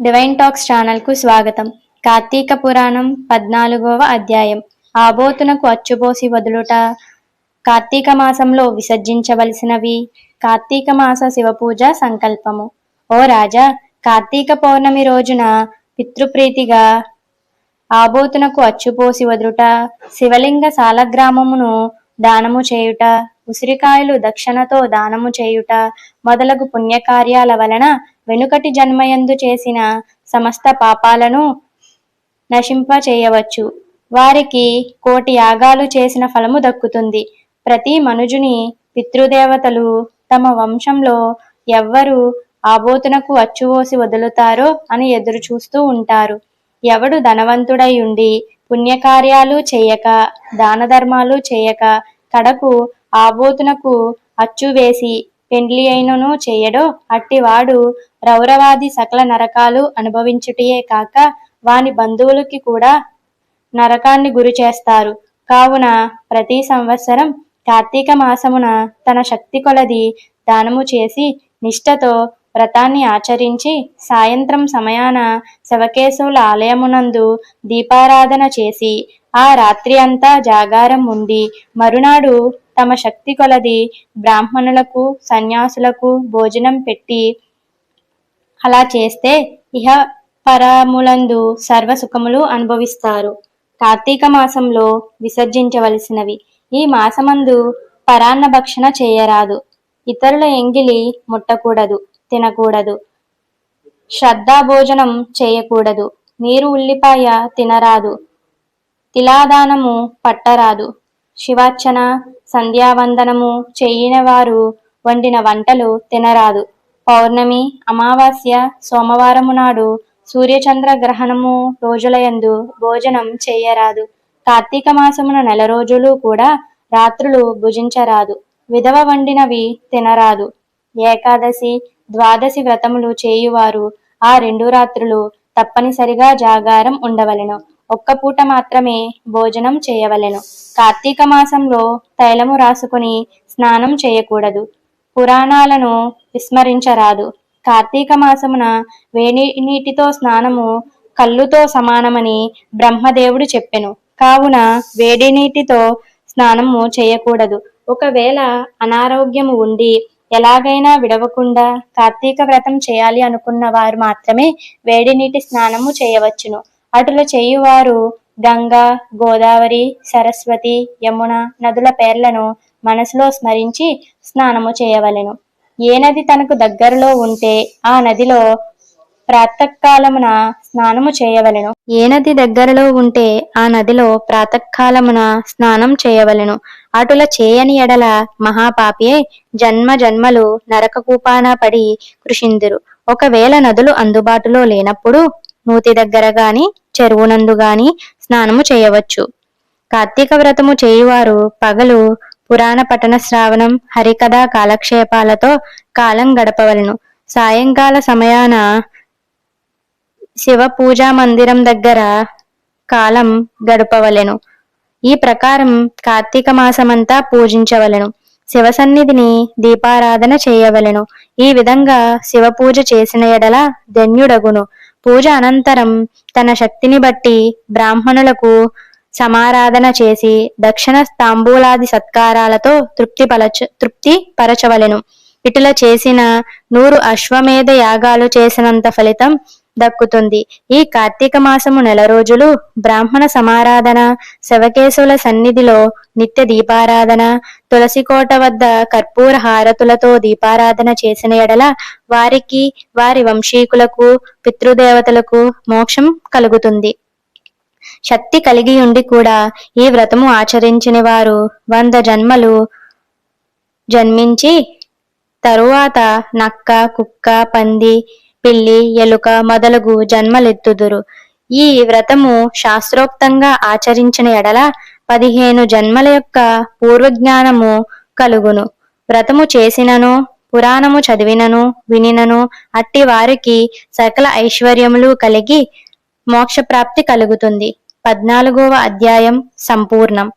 Divine talks ఛానల్కు స్వాగతం. కార్తీక పురాణం పద్నాలుగవ అధ్యాయం. ఆబోతునకు అచ్చుపోసి వదులుట. కార్తీక మాసంలో విసర్జించవలసినవి కార్తీక మాస శివపూజ సంకల్పము. ఓ రాజా కార్తీక పౌర్ణమి రోజున పితృప్రీతిగా ఆబోతునకు అచ్చుపోసి వదులుట శివలింగ సాలగ్రామమును దానము చేయుట ఉసిరికాయలు దక్షిణతో దానము చేయుట మొదలగు పుణ్యకార్యాల వలన వెనుకటి జన్మయందు చేసిన సమస్త పాపాలను నశింప చేయవచ్చు వారికి కోటి యాగాలు చేసిన ఫలము దక్కుతుంది. ప్రతి మనుజుని పితృదేవతలు తమ వంశంలో ఎవ్వరు ఆబోతునకు అచ్చువోసి వదులుతారో అని ఎదురు చూస్తూ ఉంటారు. ఎవడు ధనవంతుడై ఉండి పుణ్యకార్యాలు చేయక దాన ధర్మాలు చేయక కడకు ఆబోతునకు అచ్చు వేసి పెండ్లి అయినను చేయడో అట్టివాడు రౌరవాది సకల నరకాలు అనుభవించుటయే కాక వాని బంధువులకి కూడా నరకాన్ని గురి చేస్తారు. కావున ప్రతి సంవత్సరం కార్తీక మాసమున తన శక్తి కొలది దానము చేసి నిష్ఠతో వ్రతాన్ని ఆచరించి సాయంత్రం సమయాన శవకేశవుల ఆలయమునందు దీపారాధన చేసి ఆ రాత్రి అంతా జాగారం ఉండి మరునాడు తమ శక్తి కొలది బ్రాహ్మణులకు సన్యాసులకు భోజనం పెట్టి అలా చేస్తే ఇహ పరములందు సర్వ సుఖములు అనుభవిస్తారు. కార్తీక మాసంలో విసర్జించవలసినవి. ఈ మాసమందు పరాన్న భక్షణ చేయరాదు. ఇతరుల ఎంగిలి ముట్టకూడదు తినకూడదు. శ్రద్ధా భోజనం చేయకూడదు. నీరు ఉల్లిపాయ తినరాదు. తిలాదానము పట్టరాదు. శివార్చన సంధ్యావందనము చేయనివారు వండిన వంటలు తినరాదు. పౌర్ణమి అమావాస్య సోమవారము నాడు సూర్యచంద్ర గ్రహణము రోజులయందు భోజనం చేయరాదు. కార్తీక మాసమున నెల రోజులు కూడా రాత్రులు భుజించరాదు. విధవ వండినవి తినరాదు. ఏకాదశి ద్వాదశి వ్రతములు చేయువారు ఆ రెండు రాత్రులు తప్పనిసరిగా జాగారం ఉండవలెను. ఒక్క పూట మాత్రమే భోజనం చేయవలెను. కార్తీక మాసంలో తైలము రాసుకుని స్నానం చేయకూడదు. పురాణాలను విస్మరించరాదు. కార్తీక మాసమున వేడి నీటితో స్నానము కళ్ళుతో సమానమని బ్రహ్మదేవుడు చెప్పెను. కావున వేడి నీటితో స్నానము చేయకూడదు. ఒకవేళ అనారోగ్యము ఉండి ఎలాగైనా విడవకుండా కార్తీక వ్రతం చేయాలి అనుకున్న వారు మాత్రమే వేడి నీటి స్నానము చేయవచ్చును. అటుల చేయువారు గంగా గోదావరి సరస్వతి యమున నదుల పేర్లను మనసులో స్మరించి స్నానము చేయవలెను. ఏ నది తనకు దగ్గరలో ఉంటే ఆ నదిలో ప్రాతకాలమున స్నానము చేయవలెను. ఏ నది దగ్గరలో ఉంటే ఆ నదిలో ప్రాతకాలమున స్నానం చేయవలెను. అటుల చేయని ఎడల మహాపాపియే జన్మ జన్మలు నరక కూపాన పడి కృషిందురు. ఒకవేళ నదులు అందుబాటులో లేనప్పుడు నూతి దగ్గర గాని చెరువునందు గాని స్నానము చేయవచ్చు. కార్తీక వ్రతము చేయువారు పగలు పురాణ పఠన శ్రావణం హరికథా కాలక్షేపాలతో కాలం గడపవలను. సాయంకాల సమయాన శివ పూజా మందిరం దగ్గర కాలం గడపవలెను. ఈ ప్రకారం కార్తీక మాసమంతా పూజించవలెను. శివ సన్నిధిని దీపారాధన చేయవలెను. ఈ విధంగా శివ పూజ చేసిన ఎడల ధన్యుడగును. పూజ అనంతరం తన శక్తిని బట్టి బ్రాహ్మణులకు సమారాధన చేసి దక్షిణ తాంబూలాది సత్కారాలతో తృప్తి పలచ తృప్తి పరచవలెను. ఇటుల చేసిన నూరు అశ్వమేధ యాగాలు చేసినంత ఫలితం దక్కుతుంది. ఈ కార్తీక మాసము నెల రోజులు బ్రాహ్మణ సమారాధన శవకేశుల సన్నిధిలో నిత్య దీపారాధన తులసి కోట వద్ద కర్పూర హారతులతో దీపారాధన చేసిన ఎడల వారికి వారి వంశీకులకు పితృదేవతలకు మోక్షం కలుగుతుంది. శక్తి కలిగి ఉండి కూడా ఈ వ్రతము ఆచరించిన వారు వంద జన్మలు జన్మించి తరువాత నక్క కుక్క పంది పిల్లి ఎలుక మొదలగు జన్మలెత్తుదురు. ఈ వ్రతము శాస్త్రోక్తంగా ఆచరించిన ఎడల పదిహేను జన్మల యొక్క పూర్వజ్ఞానము కలుగును. వ్రతము చేసినను పురాణము చదివినను వినినను అట్టి వారికి సకల ఐశ్వర్యములు కలిగి మోక్షప్రాప్తి కలుగుతుంది. పద్నాలుగవ అధ్యాయం సంపూర్ణం.